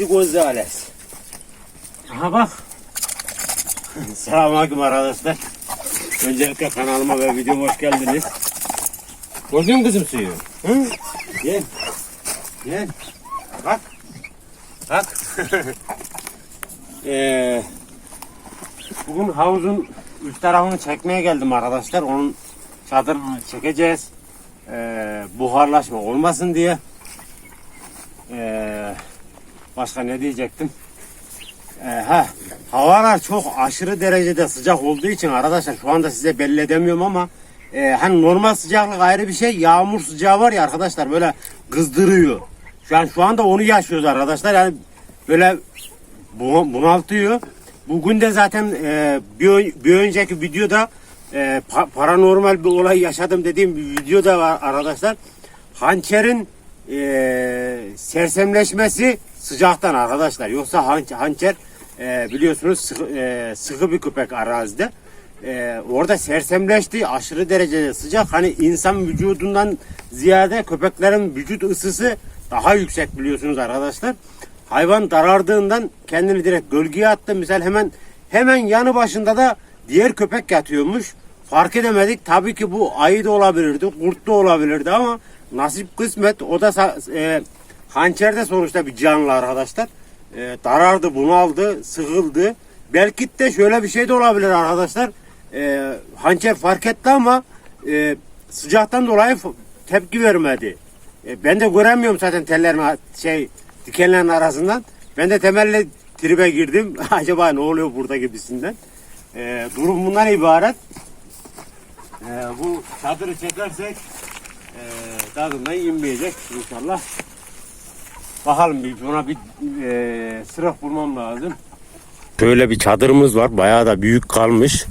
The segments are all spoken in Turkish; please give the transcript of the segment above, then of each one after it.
Zibidi Gonzales. Aha bak. Selamünaleyküm arkadaşlar. Öncelikle kanalıma ve videoma hoş geldiniz. Mü kızım suyu? Hı? Gel. Gel. Bak. Bak. Ee, bugün havuzun üst tarafını çekmeye geldim arkadaşlar. Onun çadırını çekeceğiz. Ee, buharlaşma olmasın diye. Ee, başka ne diyecektim? Ee, ha, havalar çok aşırı derecede sıcak olduğu için arkadaşlar şu anda size belli edemiyorum ama e, hani normal sıcaklık ayrı bir şey. Yağmur sıcağı var ya arkadaşlar böyle kızdırıyor. Şu an şu anda onu yaşıyoruz arkadaşlar. Yani böyle bu- bunaltıyor. Bugün de zaten e, bir, bir önceki videoda e, pa- paranormal bir olay yaşadım dediğim bir video da var arkadaşlar. Hançerin e, sersemleşmesi sıcaktan arkadaşlar. Yoksa han- hançer e, biliyorsunuz sıkı, e, sıkı bir köpek arazide. E, orada sersemleşti. Aşırı derecede sıcak. Hani insan vücudundan ziyade köpeklerin vücut ısısı daha yüksek biliyorsunuz arkadaşlar. Hayvan darardığından kendini direkt gölgeye attı. Misal hemen hemen yanı başında da diğer köpek yatıyormuş. Fark edemedik. Tabii ki bu ayı da olabilirdi, kurt da olabilirdi ama nasip kısmet. O da e, hançer de sonuçta bir canlı arkadaşlar. E, darardı, bunaldı, sıkıldı. Belki de şöyle bir şey de olabilir arkadaşlar. E, hançer fark etti ama e, sıcaktan dolayı tepki vermedi. E, ben de göremiyorum zaten tellerin şey dikenlerin arasından. Ben de temelle tribe girdim. Acaba ne oluyor burada gibisinden. E, durum bundan ibaret. E, bu çadırı çekersek e, tadından inmeyecek inşallah. Bakalım bir buna bir e, sırak bulmam lazım. Şöyle bir çadırımız var. Bayağı da büyük kalmış.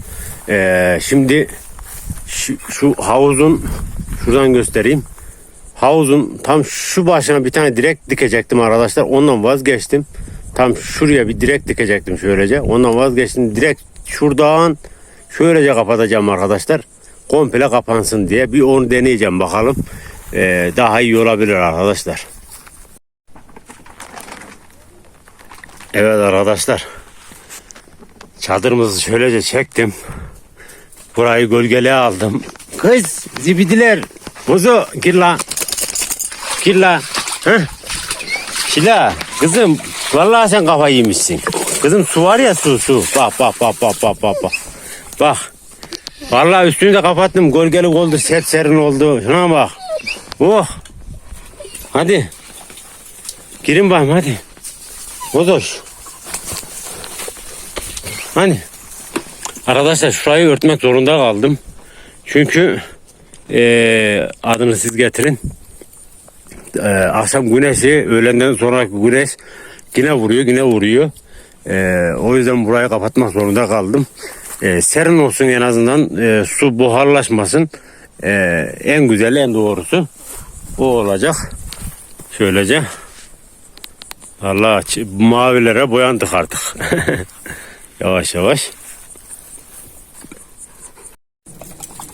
E, şimdi şu, şu havuzun şuradan göstereyim. Havuzun tam şu başına bir tane direk dikecektim arkadaşlar. Ondan vazgeçtim. Tam şuraya bir direk dikecektim şöylece. Ondan vazgeçtim. Direkt şuradan şöylece kapatacağım arkadaşlar. Komple kapansın diye. Bir onu deneyeceğim bakalım. Ee, daha iyi olabilir arkadaşlar. Evet arkadaşlar. Çadırımızı şöylece çektim. Burayı gölgeliğe aldım. Kız zibidiler. Buzu gir lan. Gir lan. Şila kızım vallahi sen kafayı yemişsin. Kızım su var ya su su. Bak bak bak bak bak bak bak. Bak. Vallahi üstünü de kapattım. Gölgelik oldu. Sert serin oldu. Şuna bak. Oh. Hadi. Girin bakayım hadi. Bozoş. Hani. Arkadaşlar şurayı örtmek zorunda kaldım. Çünkü eee, adını siz getirin. Eee, akşam güneşi öğlenden sonraki güneş yine vuruyor yine vuruyor. Eee, o yüzden burayı kapatmak zorunda kaldım. Eee, serin olsun en azından eee, su buharlaşmasın. Eee, en güzeli en doğrusu o olacak. Şöylece. Allah mavilere boyandık artık. yavaş yavaş.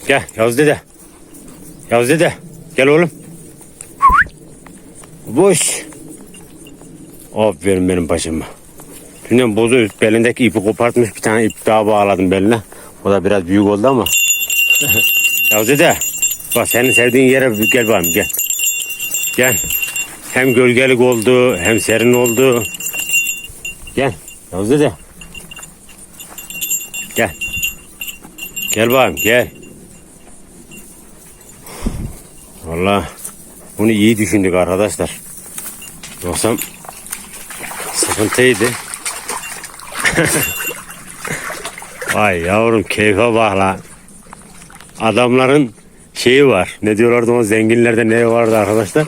Gel Yavuz dede. Yavuz dede. Gel oğlum. Boş. Aferin benim başıma. Dünden bozu belindeki ipi kopartmış bir tane ip daha bağladım beline. O da biraz büyük oldu ama. Yavuz dede. Bak senin sevdiğin yere gel bakayım gel. Gel. Hem gölgelik oldu hem serin oldu. Gel. Yavuz dede. Gel. Gel bakayım gel. Vallahi bunu iyi düşündük arkadaşlar. Yoksa sıkıntıydı. Vay yavrum keyfe bak lan. Adamların şeyi var. Ne diyorlardı o zenginlerde ne vardı arkadaşlar?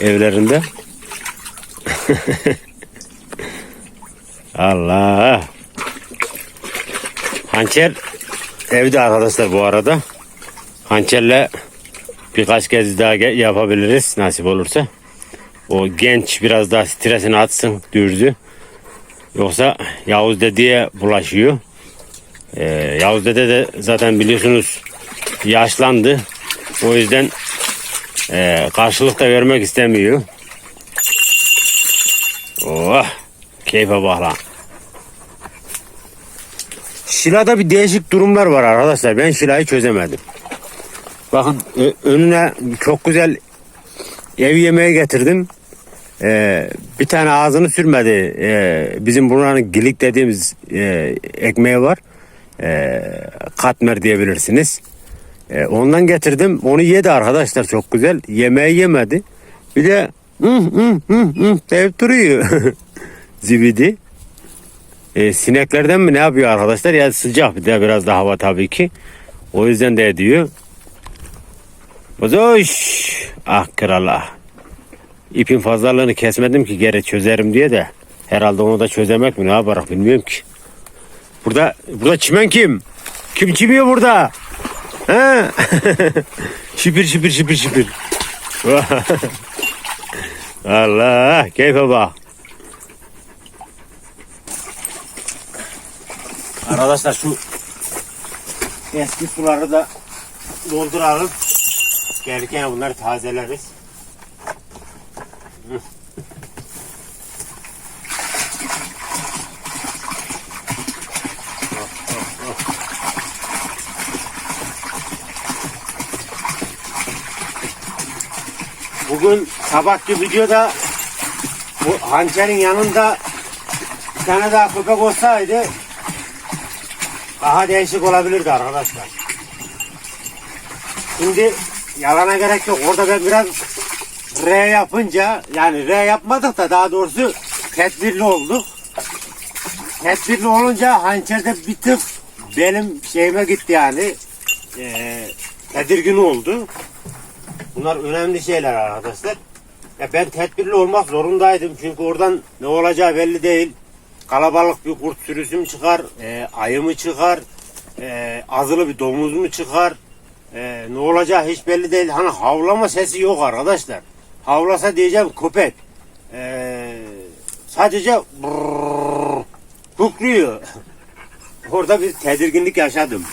Evlerinde. Allah. Hançer evde arkadaşlar bu arada. Hançerle birkaç kez daha yapabiliriz nasip olursa. O genç biraz daha stresini atsın dürzü. Yoksa Yavuz dedeye bulaşıyor. Ee, Yavuz dede de zaten biliyorsunuz yaşlandı. O yüzden e, karşılık da vermek istemiyor. Oh, keyfe bak lan. Şila'da bir değişik durumlar var arkadaşlar. Ben Şila'yı çözemedim. Bakın önüne çok güzel ev yemeği getirdim. Ee, bir tane ağzını sürmedi. Ee, bizim buranın gilik dediğimiz e, ekmeği var. Ee, katmer diyebilirsiniz. Ee, ondan getirdim. Onu yedi arkadaşlar çok güzel. Yemeği yemedi. Bir de hı hı hı hı deyip duruyor. Zibidi. Ee, sineklerden mi ne yapıyor arkadaşlar? Ya sıcak bir de biraz da hava tabii ki. O yüzden de ediyor. Bozoş. Ah krala. İpin fazlalığını kesmedim ki geri çözerim diye de. Herhalde onu da çözemek mi ne yaparak bilmiyorum ki. Burada burada çimen kim? Kim çimiyor burada? He? şipir şipir şipir şipir. Allah keyfe bak. Arkadaşlar şu eski suları da dolduralım. Gelirken bunları tazeleriz. Bugün sabahki videoda bu hançerin yanında bir tane daha köpek olsaydı daha değişik olabilirdi arkadaşlar. Şimdi yalana gerek yok. Orada ben biraz R yapınca yani R yapmadık da daha doğrusu tedbirli olduk. Tedbirli olunca hançerde bir tık benim şeyime gitti yani. Ee, tedirgin oldu. Bunlar önemli şeyler arkadaşlar. Ya ben tedbirli olmak zorundaydım çünkü oradan ne olacağı belli değil. Kalabalık bir kurt sürüsü mü çıkar, e, ayı mı çıkar, e, azılı bir domuz mu çıkar, e, ne olacağı hiç belli değil. Hani havlama sesi yok arkadaşlar. Havlasa diyeceğim köpek. E, sadece brrrr, hukluyor. Orada bir tedirginlik yaşadım.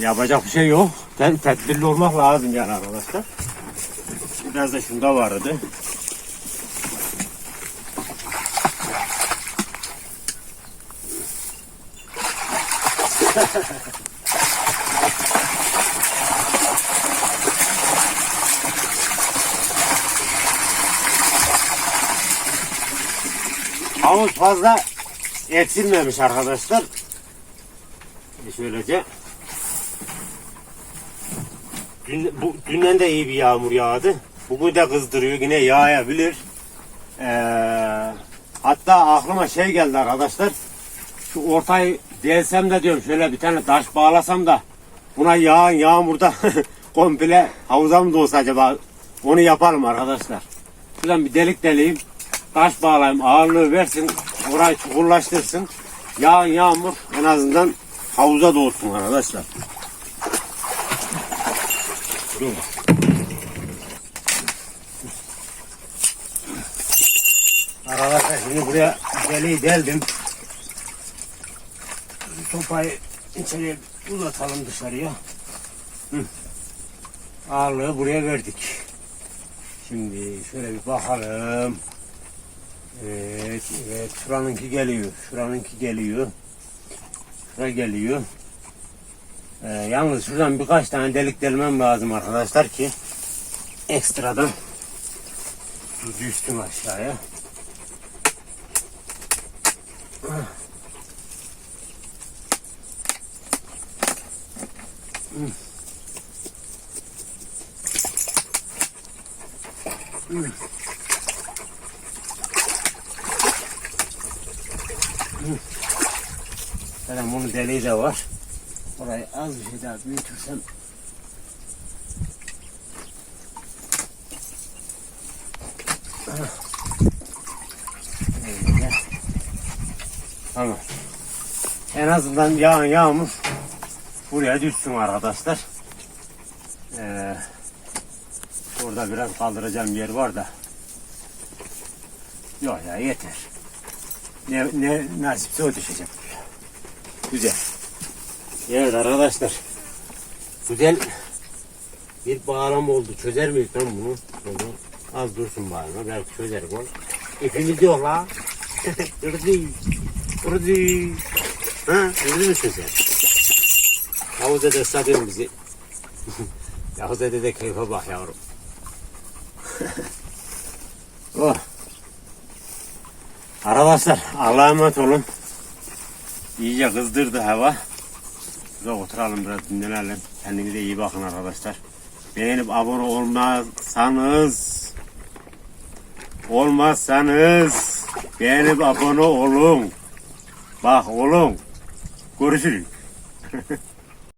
Yapacak bir şey yok. Ted- tedbirli olmak lazım yani arkadaşlar. Biraz da şunda vardı. Havuz fazla eksilmemiş arkadaşlar. Şöylece. Dün, bu, dünden de iyi bir yağmur yağdı. Bugün de kızdırıyor. Yine yağabilir. Ee, hatta aklıma şey geldi arkadaşlar. Şu ortayı delsem de diyorum şöyle bir tane taş bağlasam da buna yağan yağmurda komple havuza mı dolsa acaba onu yapalım arkadaşlar. Şuradan bir delik deleyim. Taş bağlayayım ağırlığı versin. Orayı çukurlaştırsın. Yağan yağmur en azından havuza dolsun arkadaşlar. Dur. Arkadaşlar şimdi buraya deliği deldim. Sopayı içeriye uzatalım dışarıya. Hı. Ağırlığı buraya verdik. Şimdi şöyle bir bakalım. Evet, evet. Şuranınki geliyor. Şuranınki geliyor. Şura geliyor. Ee, yalnız şuradan birkaç tane delik delmem lazım arkadaşlar ki ekstradan düştüm aşağıya. Zaten bunun deliği de var. Orayı az bir şey daha büyütürsem Öyle. Tamam. En azından yağan yağmur buraya düşsün arkadaşlar. Ee, orada biraz kaldıracağım yer var da. Yok ya yeter. Ne, ne nasipse o düşecek. Güzel. Evet arkadaşlar. Güzel bir bağlam oldu. Çözer miyiz lan bunu? bunu? Az dursun bağlama. Belki çözerim onu. İpimiz yok la. Irdı. Irdı. Ha, ırdı mısın sen? Yavuz dede ıslatıyor bizi. Yavuz dede de keyfe bak yavrum. oh. Arkadaşlar Allah'a emanet olun. İyice kızdırdı hava. Şurada oturalım biraz dinlenelim. Kendinize iyi bakın arkadaşlar. Beğenip abone olmazsanız olmazsanız beğenip abone olun. Bak olun. Görüşürüz.